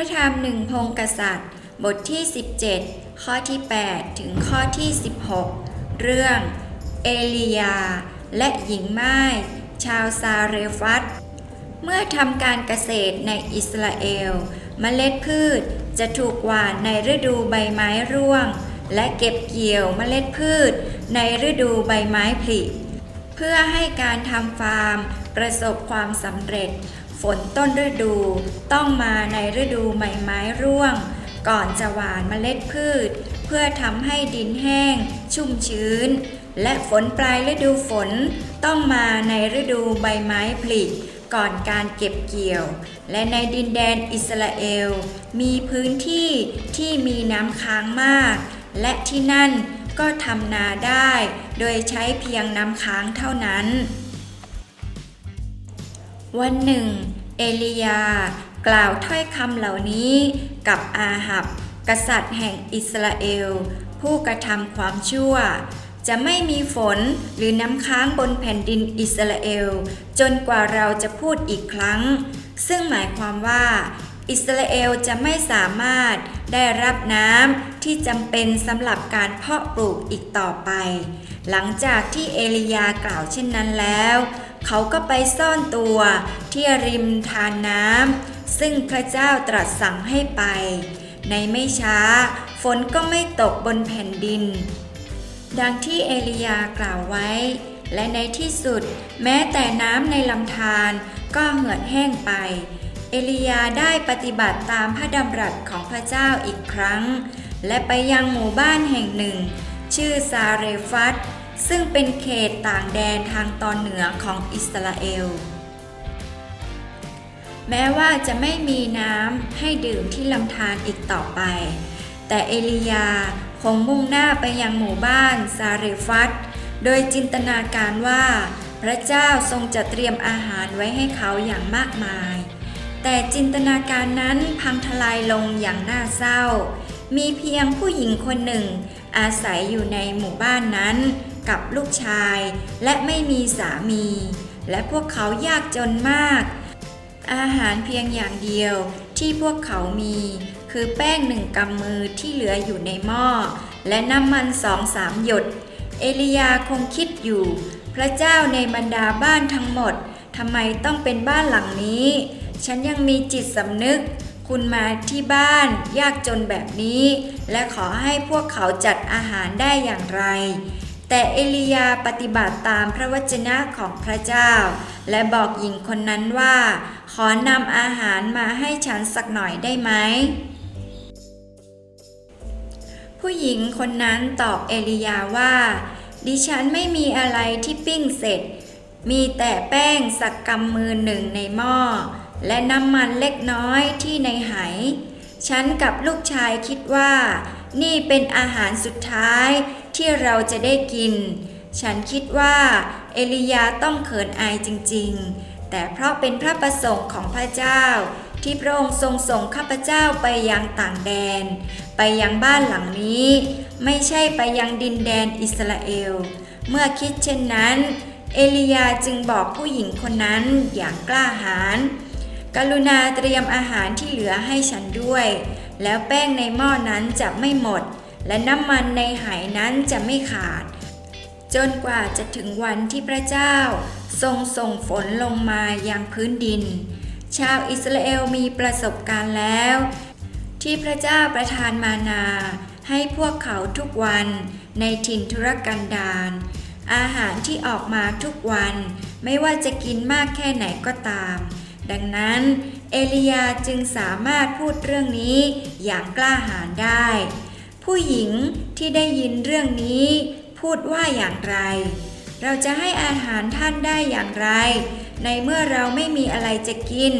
พงกษัตริย์ บทที่ 17 ข้อที่ 8 ถึงข้อที่ 16 เรื่อง เอลียา และหญิงไม้ชาวซาเรฟัตเมื่อทำการเกษตรในอิสราเอลเมล็ดพืชจะถูกหว่านในฤดูใบไม้ร่วง และเก็บเกี่ยวเมล็ดพืชในฤดูใบไม้ผลิ เพื่อให้การทำฟาร์มประสบความสำเร็จ ฝนต้นฤดูต้องมาในฤดูใบไม้ร่วง ก่อนจะหวานเมล็ดพืช เพื่อทำให้ดินแห้ง ชุ่มชื้น และฝนปลายฤดูฝนต้องมาในฤดูใบไม้ผลิก่อนการเก็บเกี่ยว และในดินแดนอิสราเอล มีพื้นที่ที่มีน้ำค้างมาก และที่นั่นก็ทำนาได้ โดยใช้เพียงน้ำค้างเท่านั้น วันหนึ่ง เอลียากล่าวถ้อยคำเหล่านี้กับอาหับ กษัตริย์แห่งอิสราเอล ผู้กระทำความชั่ว จะไม่มีฝนหรือน้ำค้างบนแผ่นดินอิสราเอล จนกว่าเราจะพูดอีกครั้ง ซึ่งหมายความว่าอิสราเอลจะไม่สามารถได้รับน้ำที่จำเป็นสำหรับการเพาะปลูกอีกต่อไป หลังจากที่เอลียากล่าวเช่นนั้นแล้ว เขาก็ไปซ่อนตัวที่ริมทานน้ำซึ่งพระเจ้าตรัสสั่งให้ไป ในไม่ช้า ฝนก็ไม่ตกบนแผ่นดิน ดังที่เอลียากล่าวไว้ และในที่สุด แม้แต่น้ำในลำธารก็เหือดแห้งไป เอลียาได้ปฏิบัติตามพระดำรัสของพระเจ้าอีกครั้ง และไปยังหมู่บ้านแห่งหนึ่ง ชื่อซาเรฟัตซึ่งเป็นเขตต่างแดนทางตอนเหนือของอิสราเอล แม้ว่าจะไม่มีน้ำให้ดื่มที่ลำธารอีกต่อไป แต่เอลียาคงมุ่งหน้าไปยังหมู่บ้านซาเรฟัตโดยจินตนาการว่า พระเจ้าทรงจะเตรียมอาหารไว้ให้เขาอย่างมากมาย แต่จินตนาการนั้นพังทลายลงอย่างน่าเศร้า มีเพียงผู้หญิงคนหนึ่ง อาศัยอยู่ในหมู่บ้านนั้น กับลูกชาย และไม่มีสามี และพวกเขายากจนมาก อาหารเพียงอย่างเดียวที่พวกเขามี คือแป้งหนึ่งกำมือที่เหลืออยู่ในหม้อ และน้ำมันสองสามหยด เอลียาคงคิดอยู่ พระเจ้าในบรรดาบ้านทั้งหมดทำไมต้องเป็นบ้านหลังนี้ ฉันยังมีจิตสำนึก คุณมาที่บ้านยากจนแบบนี้ และขอให้พวกเขาจัดอาหารได้อย่างไร แต่เอลียาปฏิบัติตามพระวจนะของพระเจ้า และบอกหญิงคนนั้นว่า ขอนำอาหารมาให้ฉันสักหน่อยได้ไหมผู้หญิงคนนั้นตอบเอลียาว่า ดิฉันไม่มีอะไรที่ปิ้งเสร็จ มีแต่แป้งสักกำมือหนึ่งในหม้อ และน้ำมันเล็กน้อยที่ในไหฉันกับลูกชายคิดว่า นี่เป็นอาหารสุดท้ายที่เราจะได้กิน ฉันคิดว่าเอลียาต้องเขินอายจริง ๆ แต่เพราะเป็นพระประสงค์ของพระเจ้า ที่พระองค์ทรงส่งข้าพเจ้าไปยังต่างแดน ไปยังบ้านหลังนี้ ไม่ใช่ไปยังดินแดนอิสราเอล เมื่อคิดเช่นนั้น เอลียาจึงบอกผู้หญิงคนนั้นอย่างกล้าหาญกรุณาเตรียมอาหารที่เหลือให้ฉันด้วย แล้วแป้งในหม้อนั้นจะไม่หมด และน้ำมันในไหนั้นจะไม่ขาด จนกว่าจะถึงวันที่พระเจ้า ทรงส่งฝนลงมายังพื้นดิน ชาวอิสราเอลมีประสบการณ์แล้ว ที่พระเจ้าประทานมานา ให้พวกเขาทุกวันในถิ่นธุรกันดาร อาหารที่ออกมาทุกวัน ไม่ว่าจะกินมากแค่ไหนก็ตาม ดังนั้นเอลียาจึงสามารถพูดเรื่องนี้อย่างกล้าหาญได้ ผู้หญิงที่ได้ยินเรื่องนี้ พูดว่าอย่างไร เราจะให้อาหารท่านได้อย่างไร ในเมื่อเราไม่มีอะไรจะกิน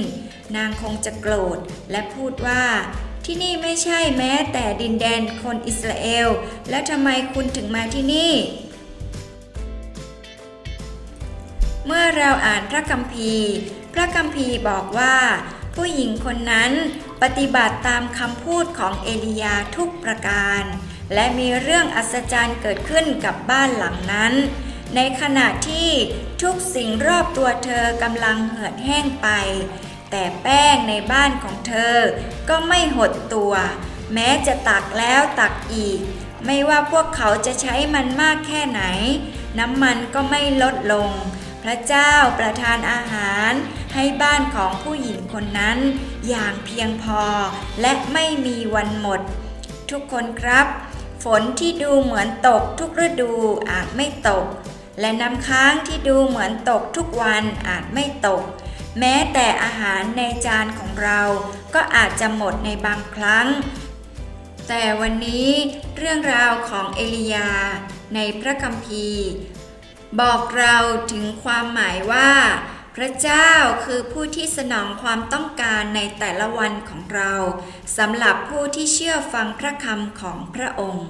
นางคงจะโกรธและพูดว่าที่นี่ไม่ใช่แม้แต่ดินแดนคนอิสราเอล แล้วทำไมคุณถึงมาที่นี่ เมื่อเราอ่านพระคัมภีร์ พระคัมภีร์บอกว่า ผู้หญิงคนนั้นปฏิบัติตามคำพูดของเอลียาทุกประการ และมีเรื่องอัศจรรย์เกิดขึ้นกับบ้านหลังนั้น ในขณะที่ทุกสิ่งรอบตัวเธอกำลังเหือดแห้งไป แต่แป้งในบ้านของเธอก็ไม่หดตัว แม้จะตักแล้วตักอีก ไม่ว่าพวกเขาจะใช้มันมากแค่ไหน น้ำมันก็ไม่ลดลง พระเจ้าประทานอาหารให้บ้านของผู้หญิงคนนั้น อย่างเพียงพอและไม่มีวันหมด ทุกคนครับ ฝนที่ดูเหมือนตกทุกฤดูอาจไม่ตก และน้ำค้างที่ดูเหมือนตกทุกวันอาจไม่ตก แม้แต่อาหารในจานของเราก็อาจจะหมดในบางครั้ง แต่วันนี้เรื่องราวของเอลียาในพระคัมภีร์ บอกเราถึงความหมายว่า พระเจ้าคือผู้ที่สนองความต้องการในแต่ละวันของเราสำหรับผู้ที่เชื่อฟังพระคำของพระองค์